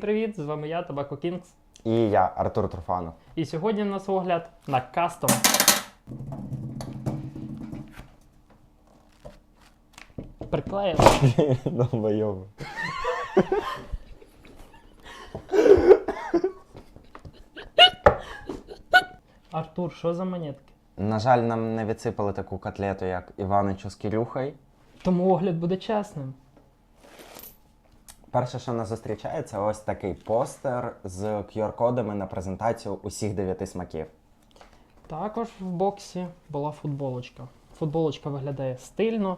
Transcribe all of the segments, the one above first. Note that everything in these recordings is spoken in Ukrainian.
Всім привіт! З вами я, Табако Кінгс. І я, Артур Трофанов. І сьогодні в нас огляд на кастом. Приклеїв. Артур, що за монетки? На жаль, нам не відсипали таку котлету, як Іваничу з Кирюхою. Тому огляд буде чесним. Перше, що нас зустрічає, це ось такий постер з QR-кодами на презентацію усіх дев'яти смаків. Також в боксі була футболочка. Футболочка виглядає стильно,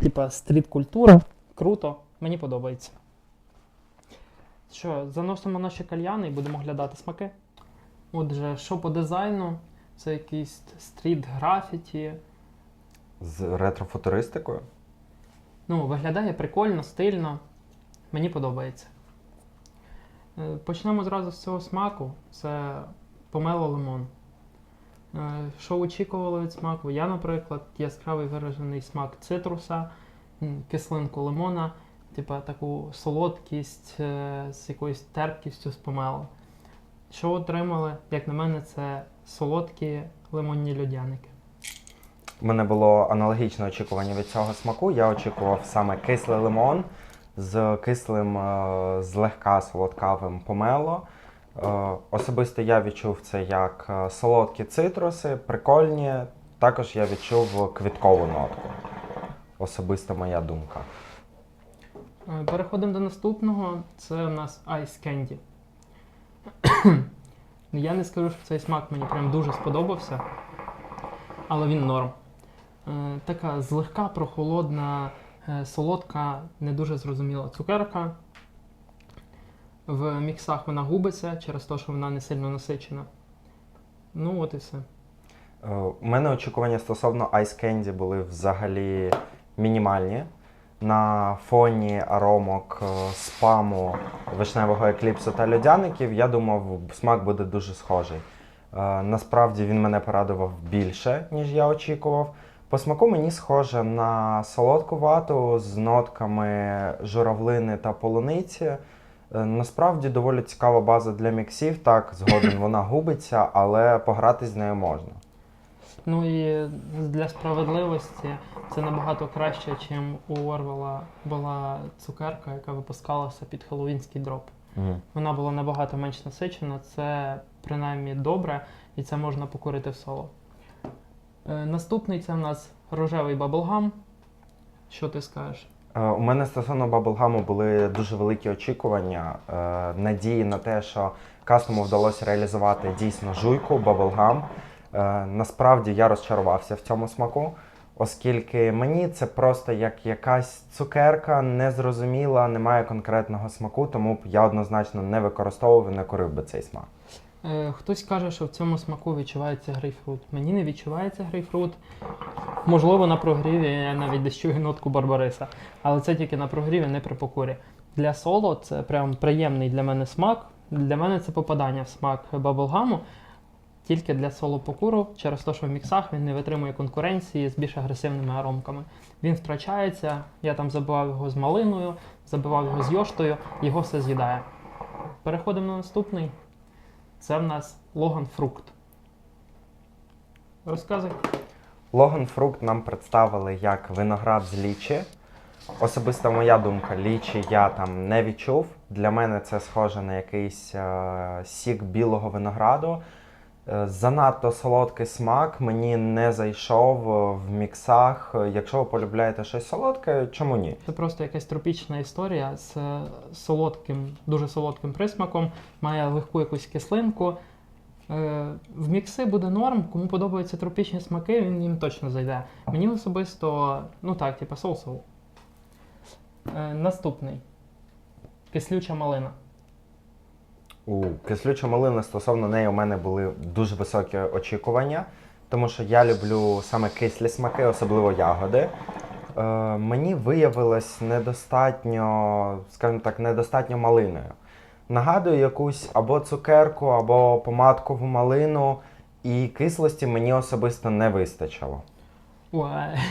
типа стріт-культура. Круто, мені подобається. Що, заносимо наші кальяни і будемо глядати смаки. Отже, що по дизайну? Це якийсь стріт графіті. З ретрофутуристикою. Ну, виглядає прикольно, стильно. Мені подобається. Е, Почнемо зразу з цього смаку. Це помело лимон. Е, Що очікували від смаку? Я, наприклад, яскравий виражений смак цитруса, кислинку лимона, типа таку солодкість е, з якоюсь терпкістю з помело. Що отримали, як на мене, це солодкі лимонні льодяники. У мене було аналогічне очікування від цього смаку. Я очікував саме кислий лимон з кислим, е, злегка солодкавим помело. Е, Особисто я відчув це як е, солодкі цитруси, прикольні. Також я відчув квіткову нотку. Особисто моя думка. Переходимо до наступного. Це у нас Ice Candy. Я не скажу, що цей смак мені прям дуже сподобався, але він норм. Така злегка прохолодна, солодка, не дуже зрозуміла цукерка. В міксах вона губиться через те, що вона не сильно насичена. Ну, от і все. Е, У мене очікування стосовно Ice Candy були взагалі мінімальні. На фоні аромок е, спаму, вишневого екліпсу та льодяників, я думав, смак буде дуже схожий. Е, Насправді він мене порадував більше, ніж я очікував. По смаку мені схоже на солодку вату з нотками журавлини та полуниці. Е, Насправді доволі цікава база для міксів. Так, згоден вона губиться, але пограти з нею можна. Ну і для справедливості це набагато краще, ніж у Орвела була цукерка, яка випускалася під Хеллоуінський дроп. Вона була набагато менш насичена, це принаймні добре, і це можна покурити в соло. Е, наступний це в нас рожевий баблгам. Що ти скажеш? Е, У мене стосовно баблгаму були дуже великі очікування, е, надії на те, що кастому вдалося реалізувати дійсно жуйку, баблгам. Насправді я розчарувався в цьому смаку, оскільки мені це просто як якась цукерка, незрозуміла, немає конкретного смаку, тому б я однозначно не використовував і не курив би цей смак. Е, хтось каже, що в цьому смаку відчувається грейпфрут. Мені не відчувається грейпфрут. Можливо, на прогріві я навіть десь чую нотку Барбариса. Але це тільки на прогріві, не при покурі. Для соло це прям приємний для мене смак. Для мене це попадання в смак баблгаму. Тільки для соло покуру, через те, що в міксах він не витримує конкуренції з більш агресивними аромками. Він втрачається, я там забивав його з малиною, забивав його з йоштою, його все з'їдає. Переходимо на наступний. Це в нас Логан Фрукт. Розказуй. Логан Фрукт нам представили як виноград з лічі. Особисто моя думка, лічі я там не відчув. Для мене це схоже на якийсь е, сік білого винограду. Е, занадто солодкий смак мені не зайшов е, в міксах. Е, Якщо ви полюбляєте щось солодке, чому ні? Це просто якась тропічна історія з солодким, дуже солодким присмаком, має легку якусь кислинку. В мікси буде норм, кому подобаються тропічні смаки, він їм точно зайде. Мені особисто, ну так, типа соусово. Е, Наступний. Кислюча малина. У кислюча малина стосовно неї у мене були дуже високі очікування, тому що я люблю саме кислі смаки, особливо ягоди. Е, мені виявилось недостатньо, скажімо так, недостатньо малиною. Нагадую якусь або цукерку, або помадкову малину, і кислості мені особисто не вистачило.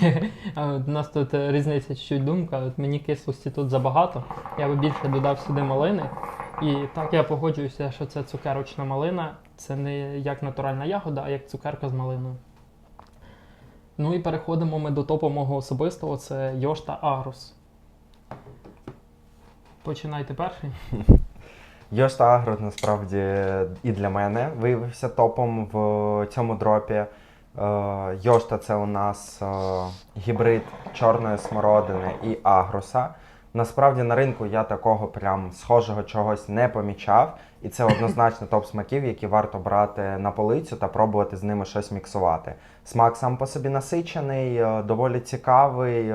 А от у нас тут е, різниця чуть-чуть думка. От мені кислості тут забагато. Я би більше додав сюди малини. І так я погоджуюся, що це цукерочна малина. Це не як натуральна ягода, а як цукерка з малиною. Ну і переходимо ми до топу мого особистого, це Йошта Агрус. Починайте перший. Йошта Агро насправді і для мене виявився топом в цьому дропі. Е, Йошта це у нас е, гібрид чорної смородини і агруса. Насправді на ринку я такого прям схожого чогось не помічав, і це однозначно топ смаків, які варто брати на полицю та пробувати з ними щось міксувати. Смак сам по собі насичений, е, доволі цікавий,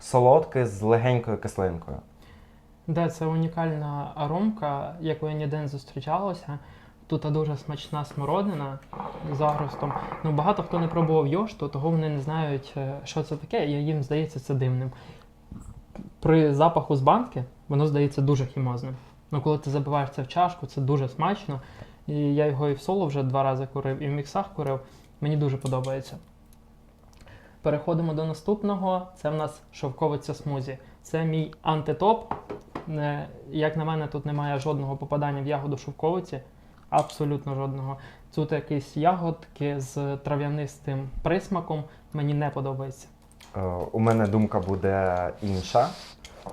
солодкий з легенькою кислинкою. Да, це унікальна аромка, якою ніде не зустрічалося. Тут дуже смачна смородина з агростом. Ну, багато хто не пробував йошту, того вони не знають, е, що це таке, і їм здається це дивним. При запаху з банки воно здається дуже хімозним. Ну, коли ти забиваєш це в чашку, це дуже смачно. І я його і в соло вже два рази курив, і в міксах курив. Мені дуже подобається. Переходимо до наступного. Це в нас шовковиця смузі. Це мій антитоп. Як на мене, тут немає жодного попадання в ягоду шовковиці. Абсолютно жодного. Тут якісь ягодки з трав'янистим присмаком. Мені не подобається. Е, У мене думка буде інша,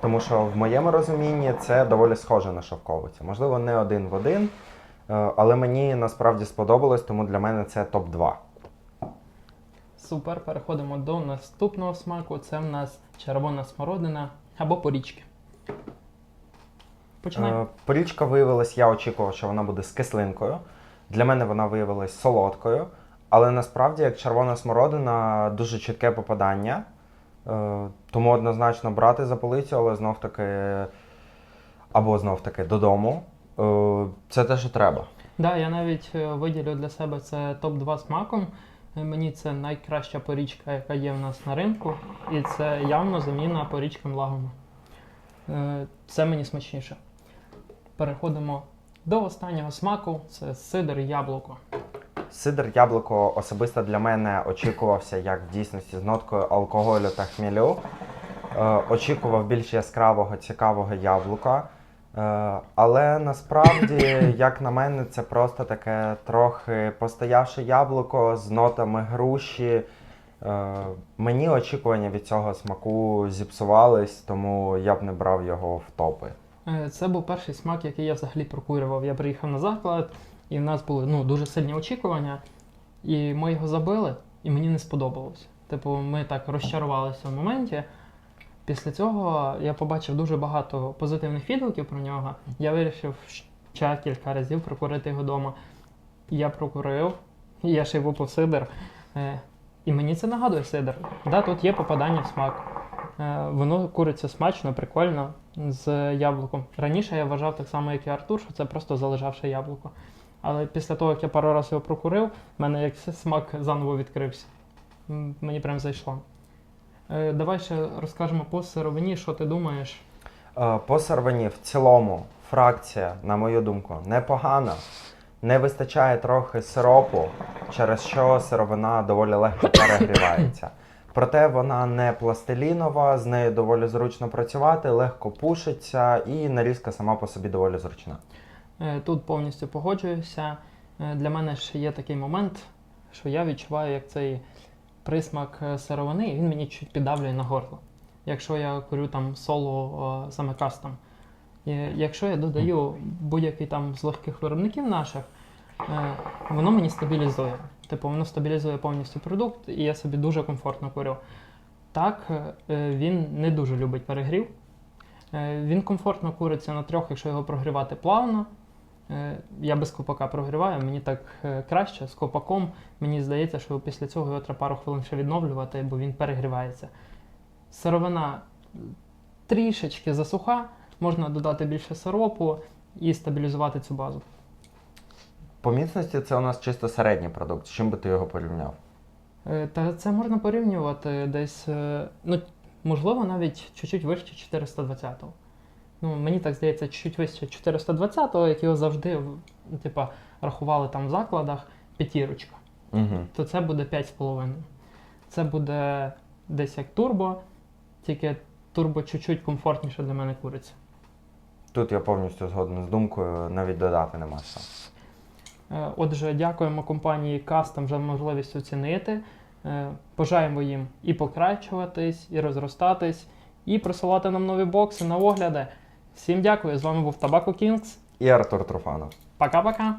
тому що в моєму розумінні це доволі схоже на шовковицю. Можливо, не один в один, е, але мені насправді сподобалось, тому для мене це топ-2. Супер, переходимо до наступного смаку. Це в нас червона смородина або порічки. Починай. Е, Порічка виявилась, я очікував, що вона буде з кислинкою. Для мене вона виявилась солодкою, але насправді, як червона смородина, дуже чітке попадання. Е, Тому однозначно брати за полицю, але знов таки або знов таки додому. Е, Це те, що треба. Да, я навіть е, виділю для себе це топ-2 смаком. Е, Мені це найкраща порічка, яка є в нас на ринку, і це явно заміна порічкам лагома. Е, Це мені смачніше. Переходимо до останнього смаку це сидр яблуко. Сидр яблуко особисто для мене очікувався як в дійсності з ноткою алкоголю та хмелю. Е, очікував більш яскравого, цікавого яблука. Е, але насправді, як на мене, це просто таке трохи постоявше яблуко з нотами груші. Е, мені очікування від цього смаку зіпсувались, тому я б не брав його в топи. Е, Це був перший смак, який я взагалі прокурював. Я приїхав на заклад, і в нас були ну, дуже сильні очікування. І ми його забили, і мені не сподобалось. Типу, ми так розчарувалися в моменті. Після цього я побачив дуже багато позитивних відгуків про нього. Я вирішив ще кілька разів прокурити його вдома. Я прокурив, я ще й випив сидр. Е, І мені це нагадує сидр. Да, тут є попадання в смак. Е, Воно куриться смачно, прикольно з яблуком. Раніше я вважав так само, як і Артур, що це просто залежавше яблуко. Але після того, як я пару разів його прокурив, в мене як смак заново відкрився. Мені прям зайшло. Е, Давай ще розкажемо по сировині, що ти думаєш. Е, По сировині в цілому фракція, на мою думку, непогана. Не вистачає трохи сиропу, через що сировина доволі легко перегрівається. Проте вона не пластилінова, з нею доволі зручно працювати, легко пушиться і нарізка сама по собі доволі зручна. Е, Тут повністю погоджуюся. Е, Для мене ще є такий момент, що я відчуваю, як цей присмак е, сировини, і він мені чуть піддавлює на горло. Якщо я курю там соло саме кастом. Якщо я додаю будь-який там з легких виробників наших, воно мені стабілізує. Типу, воно стабілізує повністю продукт, і я собі дуже комфортно курю. Так, е, він не дуже любить перегрів. Е, Він комфортно куриться на трьох, якщо його прогрівати плавно. Е, Я без ковпака прогріваю, мені так краще. З ковпаком мені здається, що після цього його треба пару хвилин ще відновлювати, бо він перегрівається. Сировина трішечки засуха, можна додати більше сиропу і стабілізувати цю базу. По міцності це у нас чисто середній продукт. З чим би ти його порівняв? Е, Та це можна порівнювати десь, е, ну, можливо, навіть чуть-чуть вище 420-го. Ну, мені так здається, чуть вище 420-го, як його завжди типа, рахували там в закладах, п'ятірочка. Угу. то це буде 5,5. Це буде десь як турбо, тільки турбо чуть-чуть комфортніше для мене куриця. Тут я повністю згоден з думкою, навіть додати нема що. Е, Отже, дякуємо компанії Custom за можливість оцінити. Е, Бажаємо їм і покращуватись, і розростатись, і присилати нам нові бокси на огляди. Всім дякую. З вами був Табако Кінгс. І Артур Труфанов. Пока-пока.